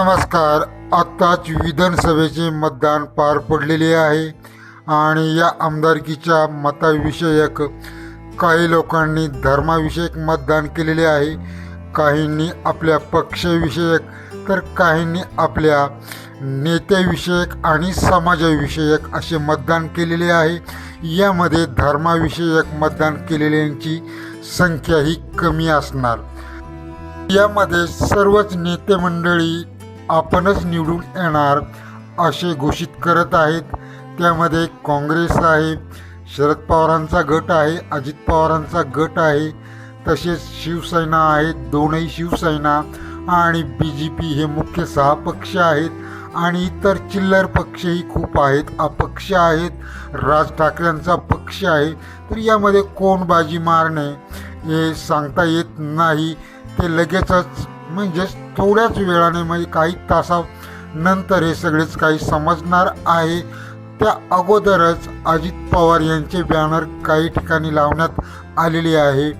नमस्कार. आत्ताच विधानसभेचे मतदान पार पडलेले आहे आणि या आमदारकीच्या मताविषयक काही लोकांनी धर्माविषयक मतदान केलेले आहे. काहींनी आपल्या पक्षविषयक तर काहींनी आपल्या नेत्याविषयक आणि समाजाविषयक असे मतदान केलेले आहे. यामध्ये धर्माविषयक मतदान केलेल्यांची संख्या ही कमी असणार. यामध्ये सर्वच नेते मंडळी आपणच निवडून येणार असे घोषित करत आहेत. त्यामध्ये काँग्रेस आहे शरद पवारांचा गट आहे अजित पवारांचा गट आहे तसेच शिवसेना आहेत दोनही शिवसेना आणि बी जे पी हे मुख्य सहा पक्ष आहेत आणि इतर चिल्लर पक्षही खूप आहेत अपक्ष आहेत राज ठाकरेंचा पक्ष आहे. तर यामध्ये कोण बाजी मारणे हे सांगता येत नाही. ते लगेचच म्हणजेच थोड्याच वेळाने म्हणजे काही तासानंतर हे सगळेच काही समजणार आहे. त्या अगोदरच अजित पवार यांचे बॅनर काही ठिकाणी लावण्यात आलेले आहे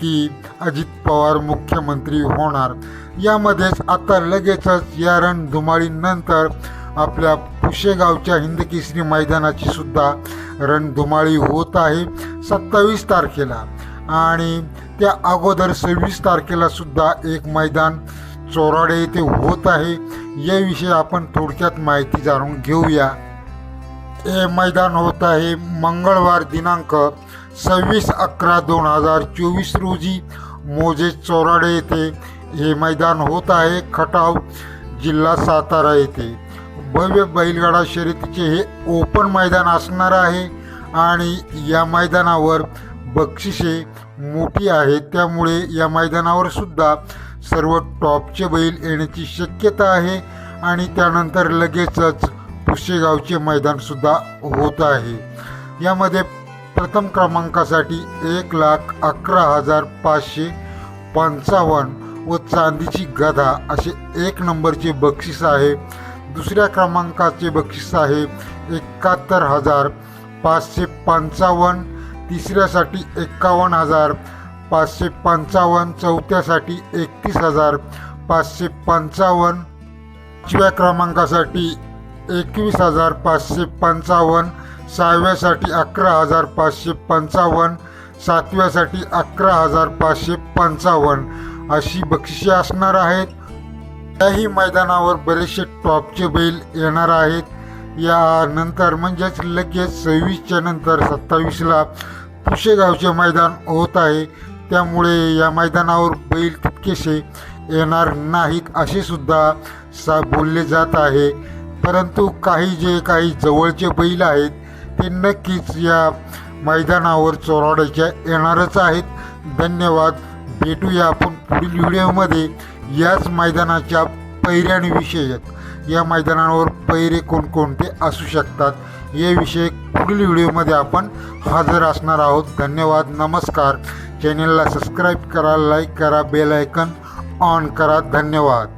की अजित पवार मुख्यमंत्री होणार. यामध्येच आता लगेचच या रणधुमाळीनंतर आपल्या पुशेगावच्या हिंदकेसरी मैदानाची सुद्धा रणधुमाळी होत आहे सत्तावीस तारखेला. आणि त्या अगोदर सव्वीस तारखेला सुद्धा एक मैदान चोराडे येथे होत आहे. याविषयी आपण थोडक्यात माहिती जाणून घेऊया. हे मैदान होत आहे मंगळवार दिनांक सव्वीस अकरा दोन हजार चोवीस रोजी. मोजे चोराडे येथे हे मैदान होत आहे खटाव जिल्हा सातारा येथे. भव्य बैलगाडा शर्यतीचे हे ओपन मैदान असणार आहे आणि या मैदानावर बक्षिसे मोठी आहेत. त्यामुळे या मैदानावर सुद्धा सर्व टॉपचे बैल येण्याची शक्यता आहे आणि त्यानंतर लगेचच पुशेगावचे मैदानसुद्धा होत आहे. यामध्ये प्रथम क्रमांकासाठी एक लाख अकरा हजार पाचशे पंचावन्न व चांदीची गधा असे एक नंबरचे बक्षीस आहे. दुसऱ्या क्रमांकाचे बक्षीस आहे एकाहत्तर हजार पाचशे पंचावन्न तिसऱ्यासाठी एक्कावन्न हजार पाचशे पंचावन्न चौथ्यासाठी एकतीस हजार पाचशे पंचावन्न पाचव्या क्रमांकासाठी एकवीस हजार पाचशे पंचावन्न सहाव्यासाठी अकरा हजार पाचशे पंचावन्न सातव्यासाठी अकरा हजार पाचशे पंचावन्न. अशी बक्षिसे असणार आहेत. त्याही मैदानावर बरेचसे टॉपचे बैल येणार आहेत. यानंतर म्हणजेच लगेच सव्वीसच्या नंतर सत्तावीसला पुशेगावचे मैदान होत आहे. त्यामुळे या मैदानावर बैल तितकेसे येणार नाहीत असे सुद्धा सा बोलले जात आहे. परंतु काही जे काही जवळचे बैल आहेत ते नक्कीच या मैदानावर चोराडायच्या येणारच आहेत. धन्यवाद. भेटूया आपण पुढील व्हिडिओमध्ये. याच मैदानाच्या पैऱ्यांविषयक या मैदानावर पैरे कोणकोणते असू शकतात याविषयी पुढील व्हिडिओमध्ये आपण हजर असणार आहोत. धन्यवाद नमस्कार. चॅनेलला सबस्क्राईब करा लाईक करा बेल आयकन ऑन करा. धन्यवाद.